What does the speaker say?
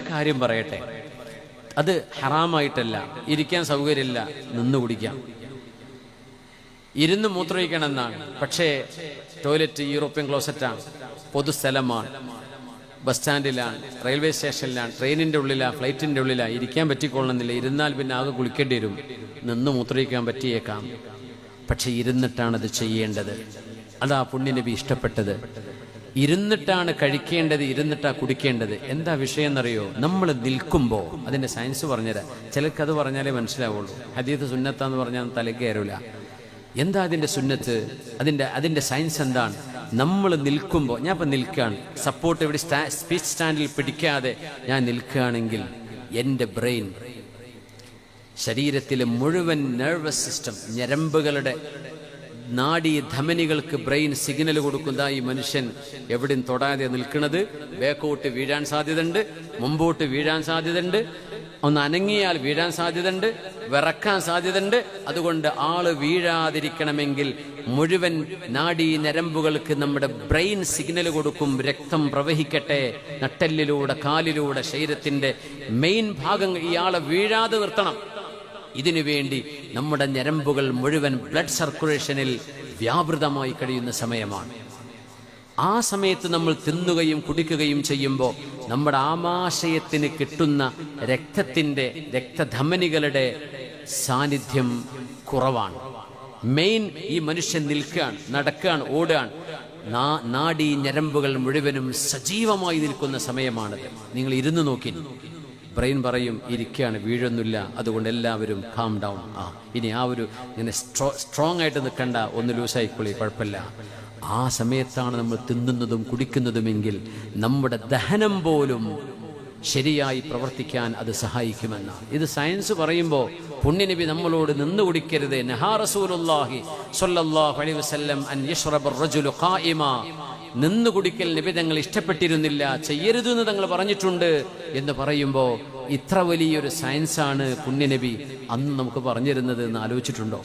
കാര്യം പറയട്ടെ. അത് ഹറാമായിട്ടല്ല ഇരിക്കാൻ സൗകര്യമില്ല നിന്ന് കുടിക്കാം. ഇരുന്ന് മൂത്രമൊഴിക്കണം എന്നാണ് പക്ഷേ ടോയ്ലറ്റ് യൂറോപ്യൻ ക്ലോസറ്റാണ് പൊതുസ്ഥലമാണ്. ബസ് സ്റ്റാൻഡിലാണ് റെയിൽവേ സ്റ്റേഷനിലാണ് ട്രെയിനിന്റെ ഉള്ളിലാണ് ഫ്ലൈറ്റിന്റെ ഉള്ളിലാണ് ഇരിക്കാൻ പറ്റിക്കൊള്ളണമെന്നില്ല ഇരുന്നാൽ പിന്നെ ആകെ കുളിക്കേണ്ടി വരും. നിന്ന് മൂത്രയിക്കാൻ പറ്റിയേക്കാം. പക്ഷെ ഇരുന്നിട്ടാണ് അത് ചെയ്യേണ്ടത്. അതാ പുണ്യനബി ഇഷ്ടപ്പെട്ടത്. ഇരുന്നിട്ടാണ് കഴിക്കേണ്ടത് ഇരുന്നിട്ടാണ് കുടിക്കേണ്ടത്. എന്താ വിഷയം എന്നറിയോ നമ്മൾ നിൽക്കുമ്പോൾ അതിന്റെ സയൻസ് പറഞ്ഞുതരാം. ചിലർക്ക് അത് പറഞ്ഞാലേ മനസ്സിലാവുള്ളൂ. ഹദീത്ത് സുന്നത്താന്ന് പറഞ്ഞാൽ തലയ്ക്ക് കയറില്ല എന്താ അതിന്റെ സുന്നത്ത്? അതിന്റെ അതിന്റെ സയൻസ് എന്താണ്? നമ്മൾ നിൽക്കുമ്പോൾ ഞാൻ ഇപ്പം നിൽക്കുകയാണ് സപ്പോർട്ട് ഇവിടെ സ്പീച്ച് സ്റ്റാൻഡിൽ പിടിക്കാതെ ഞാൻ നിൽക്കുകയാണെങ്കിൽ എന്റെ ബ്രെയിൻ ശരീരത്തിലെ മുഴുവൻ നെർവസ് സിസ്റ്റം ഞരമ്പുകളുടെ നാഡീ ധമനികൾക്ക് ബ്രെയിൻ സിഗ്നൽ കൊടുക്കുന്ന ഈ മനുഷ്യൻ എവിടെയും തൊടാതെ നിൽക്കുന്നത്. ബേക്കോട്ട് വീഴാൻ സാധ്യതയുണ്ട് മുമ്പോട്ട് വീഴാൻ സാധ്യതയുണ്ട്. ഒന്ന് അനങ്ങിയാൽ വീഴാൻ സാധ്യതയുണ്ട് വിറക്കാൻ സാധ്യതയുണ്ട്. അതുകൊണ്ട് ആൾ വീഴാതിരിക്കണമെങ്കിൽ മുഴുവൻ നാഡീ നരമ്പുകൾക്ക് നമ്മുടെ ബ്രെയിൻ സിഗ്നൽ കൊടുക്കും രക്തം പ്രവഹിക്കട്ടെ. നട്ടെല്ലിലൂടെ കാലിലൂടെ ശരീരത്തിന്റെ മെയിൻ ഭാഗങ്ങൾ ഇയാളെ വീഴാതെ നിർത്തണം. ഇതിനു വേണ്ടി നമ്മുടെ ഞരമ്പുകൾ മുഴുവൻ ബ്ലഡ് സർക്കുലേഷനിൽ വ്യാപൃതമായി കഴിയുന്ന സമയമാണ്. ആ സമയത്ത് നമ്മൾ തിന്നുകയും കുടിക്കുകയും ചെയ്യുമ്പോൾ നമ്മുടെ ആമാശയത്തിന് കിട്ടുന്ന രക്തത്തിന്റെ രക്തധമനികളുടെ സാന്നിധ്യം കുറവാണ്. മെയിൻ ഈ മനുഷ്യൻ നിൽക്കുകയാണ് നടക്കുകയാണ് ഓടുകയാണ്. നാടി ഞരമ്പുകൾ മുഴുവനും സജീവമായി നിൽക്കുന്ന സമയമാണത്. നിങ്ങൾ ഇരുന്ന് നോക്കി ബ്രെയിൻ പറയും ഇരിക്കുകയാണ് വീഴൊന്നുമില്ല. അതുകൊണ്ട് എല്ലാവരും കാം ഡൗൺ ആ ഇനി ആ ഒരു ഇങ്ങനെ സ്ട്രോ സ്ട്രോങ് ആയിട്ട് നിൽക്കണ്ട ഒന്ന് ലൂസായിക്കൊള്ളി കുഴപ്പമില്ല. ആ സമയത്താണ് നമ്മൾ തിന്നുന്നതും കുടിക്കുന്നതുമെങ്കിൽ നമ്മുടെ ദഹനം പോലും ശരിയായി പ്രവർത്തിക്കാൻ അത് സഹായിക്കുമെന്നാണ്. ഇത് സയൻസ് പറയുമ്പോൾ പുണ്യനബി നമ്മളോട് നിന്ന് കുടിക്കരുത്. അലൈഹി വസല്ലം അൻ നിന്ന് കുടിക്കൽ നബി തങ്ങൾ ഇഷ്ടപ്പെട്ടിരുന്നില്ല. ചെയ്യരുത് എന്ന് തങ്ങൾ പറഞ്ഞിട്ടുണ്ട് എന്ന് പറയുമ്പോൾ ഇത്ര വലിയൊരു സയൻസാണ് പുണ്യനബി അന്ന് നമുക്ക് പറഞ്ഞിരുന്നത് എന്ന് ആലോചിച്ചിട്ടുണ്ടോ?